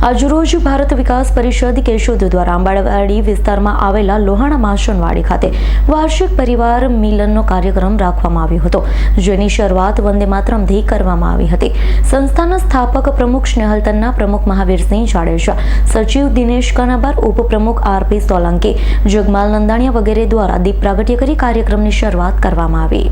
આજરોજ ભારત વિકાસ પરિષદ કેશોદ દ્વારા આંબાડવાડી વિસ્તારમાં આવેલા લોહાણા માસણવાડી ખાતે વાર્ષિક પરિવાર મિલનનો કાર્યક્રમ રાખવામાં આવ્યો હતો, જેની શરૂઆત વંદે માતરમથી કરવામાં આવી હતી. સંસ્થાના સ્થાપક પ્રમુખ સ્નેહલતનના પ્રમુખ મહાવીરસિંહ જાડેજા, સચિવ દિનેશ કાનાબાર, ઉપપ્રમુખ આરપી સોલંકી, જગમાલ નંદાણીયા વગેરે દ્વારા દીપ પ્રાગટ્ય કરી કાર્યક્રમની શરૂઆત કરવામાં આવી.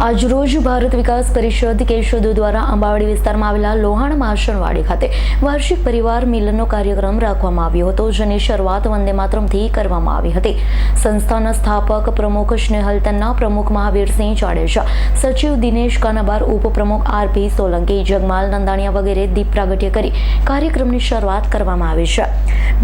આજરોજ ભારત વિકાસ પરિષદ કેશોદ દ્વારા અંબાવાડી વિસ્તારમાં આવેલા લોહાણ માસણવાડી ખાતે વાર્ષિક પરિવાર મિલનનો કાર્યક્રમ રાખવામાં આવ્યો હતો, જેની શરૂઆત વંદે માતરમથી કરવામાં આવી હતી. સંસ્થાના સ્થાપક પ્રમુખ સ્નેહલ તન્ના, પ્રમુખ મહાવીરસિંહ જાડેજા, સચિવ દિનેશ કાનાબાર, ઉપપ્રમુખ આરપી સોલંકી, જગમાલ નંદાણીયા વગેરે દીપ પ્રાગટ્ય કરી કાર્યક્રમની શરૂઆત કરવામાં આવી છે.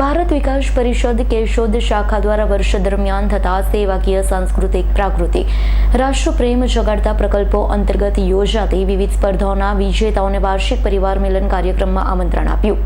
ભારત વિકાસ પરિષદ કેશોદ શાખા દ્વારા વર્ષ દરમિયાન થતા સેવાકીય, સાંસ્કૃતિક, પ્રાકૃતિક, રાષ્ટ્રપ્રેમ જગાડતા પ્રકલ્પો અંતર્ગત યોજાતી વિવિધ સ્પર્ધાઓના વિજેતાઓને વાર્ષિક પરિવાર મિલન કાર્યક્રમમાં આમંત્રણ આપ્યું.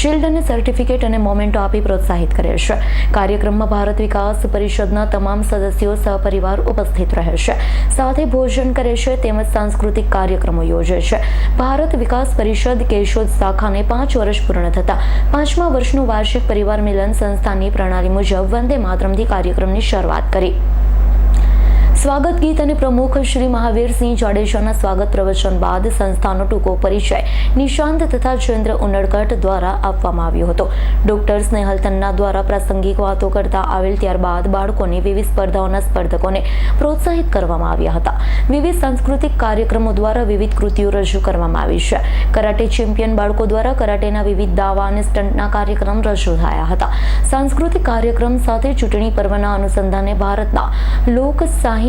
શિલ્ડ અને સર્ટિફિકેટ અને મોમેન્ટો આપી પ્રોત્સાહિત કરે છે. કાર્યક્રમમાં ભારત વિકાસ પરિષદના તમામ સદસ્યો સહપરિવાર ઉપસ્થિત રહે છે. સાથે ભોજન કરે છે તેમજ સાંસ્કૃતિક કાર્યક્રમો યોજે છે. ભારત વિકાસ પરિષદ કેશોદ શાખાને પાંચ વર્ષ પૂર્ણ થતા પાંચમા વર્ષનું વાર્ષિક પરિવાર મિલન સંસ્થાની પ્રણાલી મુજબ વંદે માતરમથી કાર્યક્રમની શરૂઆત કરી. સ્વાગત ગીત અને પ્રમુખ શ્રી મહાવીરસિંહ જાડેજાના સ્વાગત પ્રવચન બાદ સંસ્થાનો ટૂંકો પરિચય નિશાંત તથા ચંદ્ર ઉનડકટ દ્વારા આપવામાં આવ્યો હતો. ડોક્ટર સ્નેહલ તન્ના દ્વારા પ્રાસંગિક વાતો કરતા આવેલ ત્યારબાદ બાળકોને વિવિધ સ્પર્ધાઓના સ્પર્ધકોને પ્રોત્સાહિત કરવામાં આવ્યા હતા. વિવિધ સાંસ્કૃતિક કાર્યક્રમો દ્વારા વિવિધ કૃતિઓ રજૂ કરવામાં આવી છે. કરાટે ચેમ્પિયન બાળકો દ્વારા કરાટેના વિવિધ દાવા અને સ્ટન્ટના કાર્યક્રમ રજૂ થયા હતા. સાંસ્કૃતિક કાર્યક્રમ સાથે ચૂંટણી પર્વના અનુસંધાને ભારતના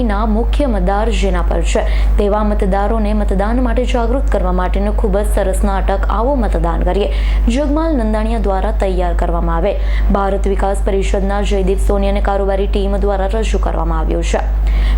લોકશાહીના મુખ્ય મતદાર જેના પર છે. તેવા મતદારોને મતદાન માટે જાગૃત કરવા માટેનો ખૂબ જ સરસ નાટક આવો મતદાન કરીએ. જગમાલ નંદાણીયા દ્વારા તૈયાર કરવામાં આવે. ભારત વિકાસ પરિષદના જયદીપ સોની અને કારોબારી ટીમ દ્વારા રજૂ કરવામાં આવ્યો છે.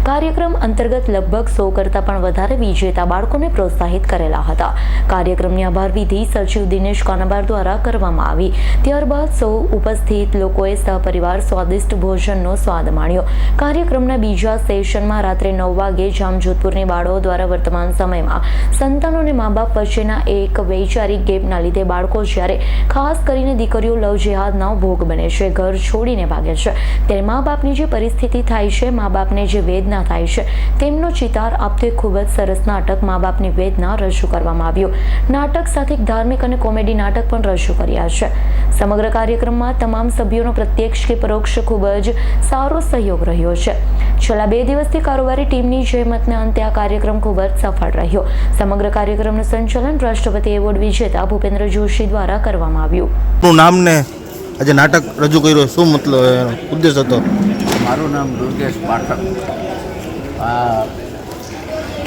કાર્યક્રમ અંતર્ગત લગભગ સો કરતાં પણ વધારે વિજેતા બાળકોને પ્રોત્સાહિત કરેલા હતા. કાર્યક્રમની આભાર વિધિ સચિવ દિનેશ કાનાબાર દ્વારા કરવામાં આવી. ત્યારબાદ સૌ ઉપસ્થિત લોકોએ સહપરિવાર સ્વાદિષ્ટ ભોજનનો સ્વાદ માણ્યો. કાર્યક્રમના બીજા સેશનમાં રાત્રે નવ વાગે જામજોધપુરની બાળકો દ્વારા વર્તમાન સમયમાં સંતાનો અને મા બાપ વચ્ચેના એક વૈચારિક ગેપના લીધે બાળકો જ્યારે ખાસ કરીને દીકરીઓ લવ જેહાદના ભોગ બને છે, ઘર છોડીને ભાગે છે. ત્યારે મા બાપની જે પરિસ્થિતિ થાય છે મા બાપને જે વેદના થાય છે, તેમનો ચિતાર આપતે ખૂબ જ સરસ નાટક મા બાપની વેદના રજૂ કરવામાં આવ્યું. નાટક સાથે ધાર્મિક અને કોમેડી નાટક પણ રજૂ કર્યા છે. સમગ્ર કાર્યક્રમમાં તમામ સભ્યોનો પ્રત્યક્ષ કે પરોક્ષ ખૂબ જ સારો સહયોગ રહ્યો છે. છેલ્લા બે દિવસથી કારોબારી ટીમની જહેમતને અંતે આ કાર્યક્રમ ખૂબ જ સફળ રહ્યો. સમગ્ર કાર્યક્રમનું સંચાલન રાષ્ટ્રપતિ એવોર્ડ વિજેતા ભૂપેન્દ્ર જોશી દ્વારા કરવામાં આવ્યું. નામને નામ ને આજે નાટક રજૂ કર્યું શું મતલબ એનો ઉદ્દેશ હતો? મારું નામ દુર્ગેશ પાઠક. આ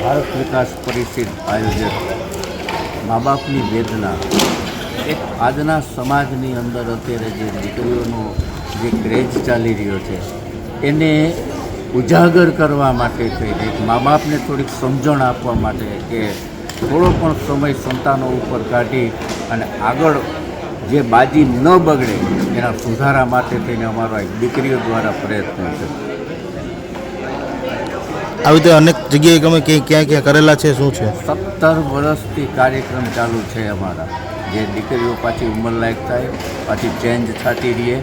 ભારત વિકાસ પરિષદ આયોજક મા બાપની વેદના એક આજના સમાજની અંદર અત્યારે જે દીકરીઓનો જે ક્રેઝ ચાલી રહ્યો છે એને ઉજાગર કરવા માટે થઈને એક મા બાપને થોડીક સમજણ આપવા માટે કે થોડો પણ સમય સંતાનો ઉપર કાઢી અને આગળ જે બાજી ન બગડે એના સુધારા માટે થઈને અમારા એક દીકરીઓ દ્વારા પ્રયત્ન છે. આવી રીતે અનેક જગ્યાએ ગમે ક્યાં ક્યાં ક્યાં કરેલા છે શું છે? સત્તર વર્ષથી કાર્યક્રમ ચાલુ છે અમારા. જે દીકરીઓ પાછી ઉંમરલાયક થાય પાછી ચેન્જ થતી રહીએ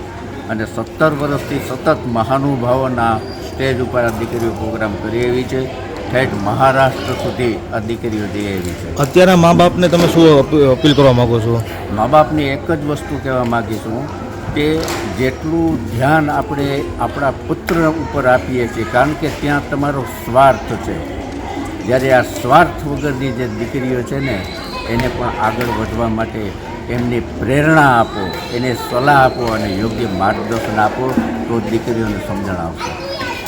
અને સત્તર વર્ષથી સતત મહાનુભાવોના સ્ટેજ ઉપર આ દીકરીઓ પ્રોગ્રામ કરી આવી છે. ઠેઠ મહારાષ્ટ્ર સુધી આ દીકરીઓ જઈ આવી છે. અત્યારના મા બાપને તમે શું અપી- અપીલ કરવા માગો છો? મા બાપની એક જ વસ્તુ કહેવા માગીશું કે જેટલું ધ્યાન આપણે આપણા પુત્ર ઉપર આપીએ છીએ કારણ કે ત્યાં તમારો સ્વાર્થ છે. જ્યારે આ સ્વાર્થ વગરની જે દીકરીઓ છે ને એને પણ આગળ વધવા માટે એમની પ્રેરણા આપો એને સલાહ આપો અને યોગ્ય માર્ગદર્શન આપો તો દીકરીઓને સમજણ આવશે.